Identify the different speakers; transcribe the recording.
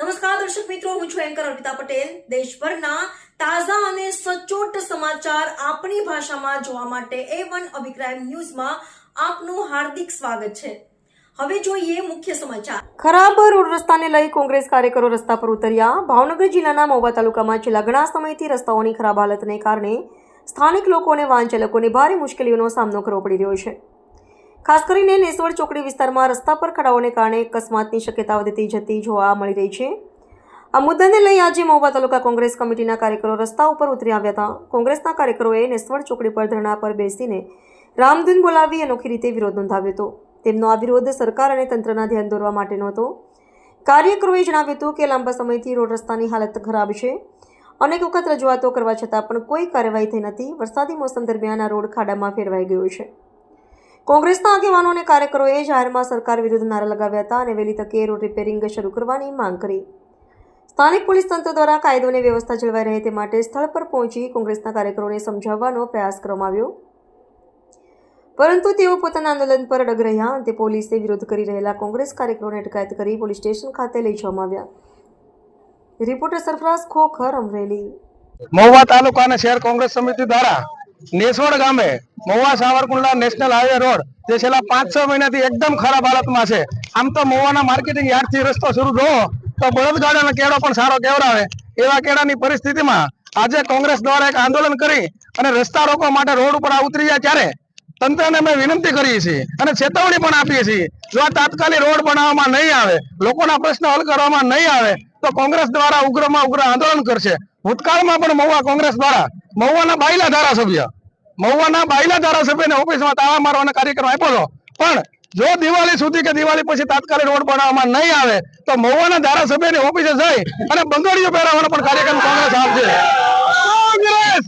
Speaker 1: નમસ્કાર, દર્શક મિત્રો, હું છું એન્કર અર્પિતા પટેલ. દેશભરના તાજા અને સચોટ સમાચાર આપણી ભાષામાં જોવા માટે એ વન અભિક્રાઇમ ન્યૂઝમાં આપનું હાર્દિક સ્વાગત છે. હવે જોઈએ મુખ્ય સમાચાર. ખરાબ રોડ રસ્તાને લઈ કોંગ્રેસ કાર્યકરો રસ્તા પર ઉતર્યા. ભાવનગર જિલ્લાના મહુવા તાલુકામાં છેલ્લા ઘણા સમયથી રસ્તાઓની ખરાબ હાલતને કારણે સ્થાનિક લોકો અને વાહન ચાલકોને ભારે મુશ્કેલીઓનો સામનો કરવો પડી રહ્યો છે. ખાસ કરીને નેસવડ ચોકડી વિસ્તારમાં રસ્તા પર ખડાઓને કારણે અકસ્માતની શક્યતા વધતી જતી જોવા મળી રહી છે. આ મુદ્દાને લઈ આજે મહુવા તાલુકા કોંગ્રેસ કમિટીના કાર્યકરો રસ્તા ઉપર ઉતરી આવ્યા હતા. કોંગ્રેસના કાર્યકરોએ નેસવડ ચોકડી પર ધરણા પર બેસીને રામધૂન બોલાવી અનોખી રીતે વિરોધ નોંધાવ્યો હતો. તેમનો આ વિરોધ સરકાર અને તંત્રના ધ્યાન દોરવા માટેનો હતો. કાર્યકરોએ જણાવ્યું હતું કે લાંબા સમયથી રોડ રસ્તાની હાલત ખરાબ છે. અનેક વખત રજૂઆતો કરવા છતાં પણ કોઈ કાર્યવાહી થઈ નથી. વરસાદી મોસમ દરમિયાન આ રોડ ખાડામાં ફેરવાઈ ગયો છે. કોંગ્રેસના આગેવાનો અને કાર્યકરોએ જાહેરમાં સરકાર વિરુદ્ધ નારા લગાવ્યા હતા અને વહેલી તકે રોડ રિપેરિંગ શરૂ કરવાની માંગ કરી. સ્થાનિક પોલીસ તંત્ર દ્વારા કાયદો અને વ્યવસ્થા જળવાઈ રહે તે માટે સ્થળ પર પહોંચી કોંગ્રેસના કાર્યકરોને સમજાવવાનો પ્રયાસ કરવામાં આવ્યો. પરંતુ તેઓ પોતાના આંદોલન પર અડગ રહ્યા અંતે પોલીસે વિરોધ કરી રહેલા કોંગ્રેસ કાર્યકરોને અટકાયત કરી પોલીસ સ્ટેશન ખાતે લઈ જવામાં આવ્યા. રિપોર્ટર સરફરાઝ ખોખર અમરેલી.
Speaker 2: મહુવા તાલુકા અને શહેર કોંગ્રેસ સમિતિ દ્વારા નેસવડ ગામે, Mahuva Savarkundla national highway road, જે છેલ્લા પાંચ છ મહિનાથી એકદમ ખરાબ હાલતમાં છે. આમ તો મહુવાના માર્કેટિંગ યાર્ડથી રસ્તો શરૂ થયો તો બળદગાડાનો કેળો પણ સારો કેવડાવે. એવા કેળાની પરિસ્થિતિમાં આજે કોંગ્રેસ દ્વારા એક આંદોલન કરી અને રસ્તા રોકવા માટે રોડ ઉપર ઉતરી જાય ત્યારે તંત્રને અમે વિનંતી કરીએ છીએ અને ચેતવણી પણ આપીએ છીએ. જો આ તાત્કાલિક રોડ બનાવવામાં નહીં આવે, લોકોના પ્રશ્ન હલ કરવામાં નહીં આવે, તો કોંગ્રેસ દ્વારા ઉગ્રમાં ઉગ્ર આંદોલન કરશે. ભૂતકાળમાં પણ મહુવા કોંગ્રેસ દ્વારા મહુવાના બાયલા ધારાસભ્ય. મહુવાના બાયલા ધારાસભ્યને ઓફિસમાં તાળા મારવાનો કાર્યક્રમ આપ્યો હતો. પણ જો દિવાળી સુધી કે દિવાળી પછી તાત્કાલિક રોડ બનાવવામાં નહીં આવે, તો મહુવાના ધારાસભ્યની ઓફિસે જઈ અને બંગડીઓ પહેરાવવાનો પણ કાર્યક્રમ કોંગ્રેસ આપશે. કોંગ્રેસ!